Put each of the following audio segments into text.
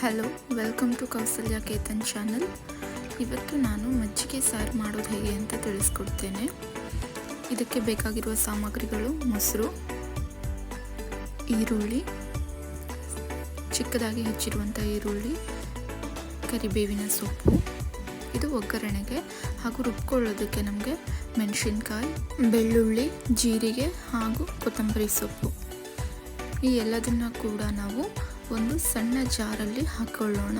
Hello welcome to Kausalya Ketan channel ಇವತ್ತು ನಾನು ಮಜ್ಜಿಗೆ ಸಾರು ಮಾಡೋದು ಹೇಗೆ ಅಂತ ತಿಳಿಸ್ಕೊಡ್ತೇನೆ. ಇದಕ್ಕೆ ಬೇಕಾಗಿರುವ ಸಾಮಗ್ರಿಗಳು ಮೊಸರು, ಈರುಳ್ಳಿ, ಚಿಕ್ಕದಾಗಿ ಹೆಚ್ಚಿರುವಂಥ ಈರುಳ್ಳಿ, ಕರಿಬೇವಿನ ಸೊಪ್ಪು, ಇದು ಒಗ್ಗರಣೆಗೆ ಹಾಗೂ ರುಬ್ಕೊಳ್ಳೋದಕ್ಕೆ ನಮಗೆ ಮೆಣಸಿನ್ಕಾಯಿ, ಬೆಳ್ಳುಳ್ಳಿ, ಜೀರಿಗೆ ಹಾಗೂ ಕೊತ್ತಂಬರಿ ಸೊಪ್ಪು. ಈ ಎಲ್ಲದನ್ನ ಕೂಡ ನಾವು ಒಂದು ಸಣ್ಣ ಜಾರಲ್ಲಿ ಹಾಕೊಳ್ಳೋಣ.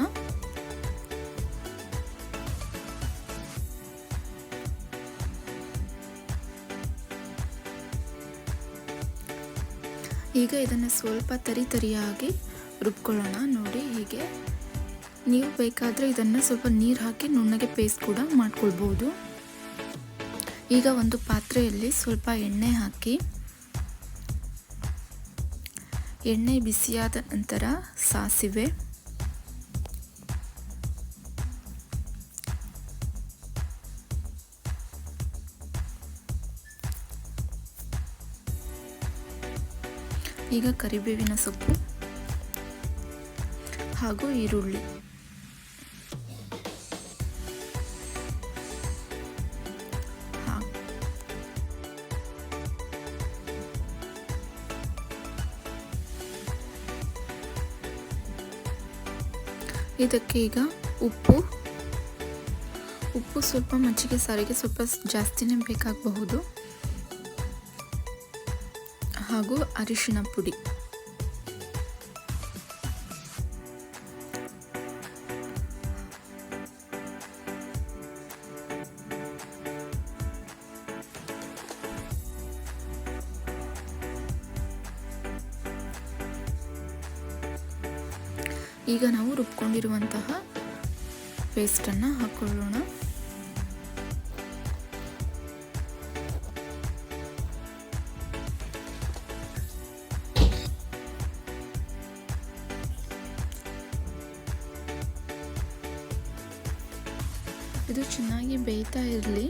ಈಗ ಇದನ್ನು ಸ್ವಲ್ಪ ತರಿ ತರಿಯಾಗಿ ರುಬ್ಕೊಳ್ಳೋಣ. ನೋಡಿ ಹೀಗೆ. ನೀವು ಬೇಕಾದರೆ ಇದನ್ನು ಸ್ವಲ್ಪ ನೀರು ಹಾಕಿ ನುಣ್ಣಗೆ ಪೇಸ್ಟ್ ಕೂಡ ಮಾಡ್ಕೊಳ್ಬೋದು. ಈಗ ಒಂದು ಪಾತ್ರೆಯಲ್ಲಿ ಸ್ವಲ್ಪ ಎಣ್ಣೆ ಹಾಕಿ ಎಣ್ಣೆ ಬಿಸಿಯಾದ ನಂತರ ಸಾಸಿವೆ. ಈಗ ಕರಿಬೇವಿನ ಸೊಪ್ಪು ಹಾಗೂ ಈರುಳ್ಳಿ. ಇದಕ್ಕೆ ಈಗ ಉಪ್ಪು. ಉಪ್ಪು ಸ್ವಲ್ಪ ಮಜ್ಜಿಗೆ ಸಾರಿಗೆ ಸ್ವಲ್ಪ ಜಾಸ್ತಿನೇ ಬೇಕಾಗಬಹುದು. ಹಾಗೂ ಅರಿಶಿನ ಪುಡಿ. ಈಗ ನಾವು ರುಬ್ಕೊಂಡಿರುವಂತಹ ಪೇಸ್ಟನ್ನು ಹಾಕೊಳ್ಳೋಣ. ಇದು ಚೆನ್ನಾಗಿ ಬೇಯ್ತಾ ಇರಲಿ.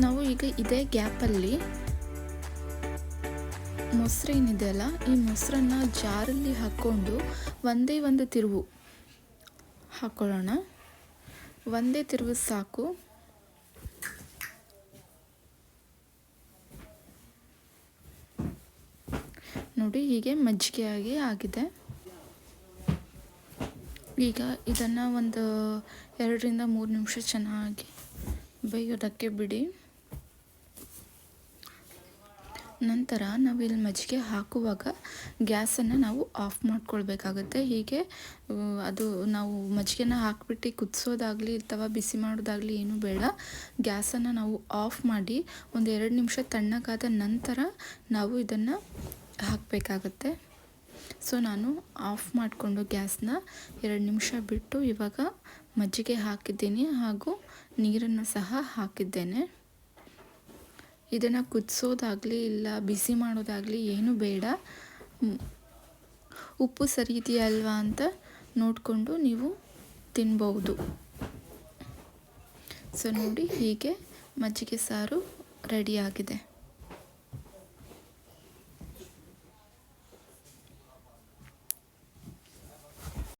ನಾವು ಈಗ ಇದೇ ಗ್ಯಾಪಲ್ಲಿ ಮೊಸರೇನಿದೆಯಲ್ಲ ಈ ಮೊಸರನ್ನು ಜಾರಲ್ಲಿ ಹಾಕ್ಕೊಂಡು ಒಂದೇ ಒಂದು ತಿರುವು ಹಾಕ್ಕೊಳ್ಳೋಣ ಒಂದೇ ತಿರುವು ಸಾಕು. ನೋಡಿ, ಹೀಗೆ ಮಜ್ಜಿಗೆಯಾಗಿ ಆಗಿದೆ. ಈಗ ಇದನ್ನು ಒಂದು ಎರಡರಿಂದ ಮೂರು ನಿಮಿಷ ಚೆನ್ನಾಗಿ ಬೇಯೋದಕ್ಕೆ ಬಿಡಿ. ನಂತರ ನಾವಿಲ್ಲಿ ಮಜ್ಜಿಗೆ ಹಾಕುವಾಗ ಗ್ಯಾಸನ್ನು ನಾವು ಆಫ್ ಮಾಡ್ಕೊಳ್ಬೇಕಾಗುತ್ತೆ. ಹೀಗೆ ಅದು ನಾವು ಮಜ್ಜಿಗೆನ ಹಾಕ್ಬಿಟ್ಟು ಕುದಿಸೋದಾಗಲಿ ಅಥವಾ ಬಿಸಿ ಮಾಡೋದಾಗಲಿ ಏನೂ ಬೇಡ. ಗ್ಯಾಸನ್ನು ನಾವು ಆಫ್ ಮಾಡಿ ಒಂದು ಎರಡು ನಿಮಿಷ ತಣ್ಣಗಾದ ನಂತರ ನಾವು ಇದನ್ನು ಹಾಕಬೇಕಾಗತ್ತೆ. ಸೊ, ನಾನು ಆಫ್ ಮಾಡಿಕೊಂಡು ಗ್ಯಾಸ್ನ ಎರಡು ನಿಮಿಷ ಬಿಟ್ಟು ಇವಾಗ ಮಜ್ಜಿಗೆ ಹಾಕಿದ್ದೀನಿ ಹಾಗೂ ನೀರನ್ನು ಸಹ ಹಾಕಿದ್ದೇನೆ. ಇದನ್ನು ಕುದಿಸೋದಾಗಲಿ ಇಲ್ಲ ಬಿಸಿ ಮಾಡೋದಾಗಲಿ ಏನೂ ಬೇಡ. ಉಪ್ಪು ಸರಿ ಇದೆಯಲ್ವಾ ಅಂತ ನೋಡಿಕೊಂಡು ನೀವು ತಿನ್ಬೌದು ಸೊ ನೋಡಿ ಹೀಗೆ ಮಜ್ಜಿಗೆ ಸಾರು ರೆಡಿಯಾಗಿದೆ.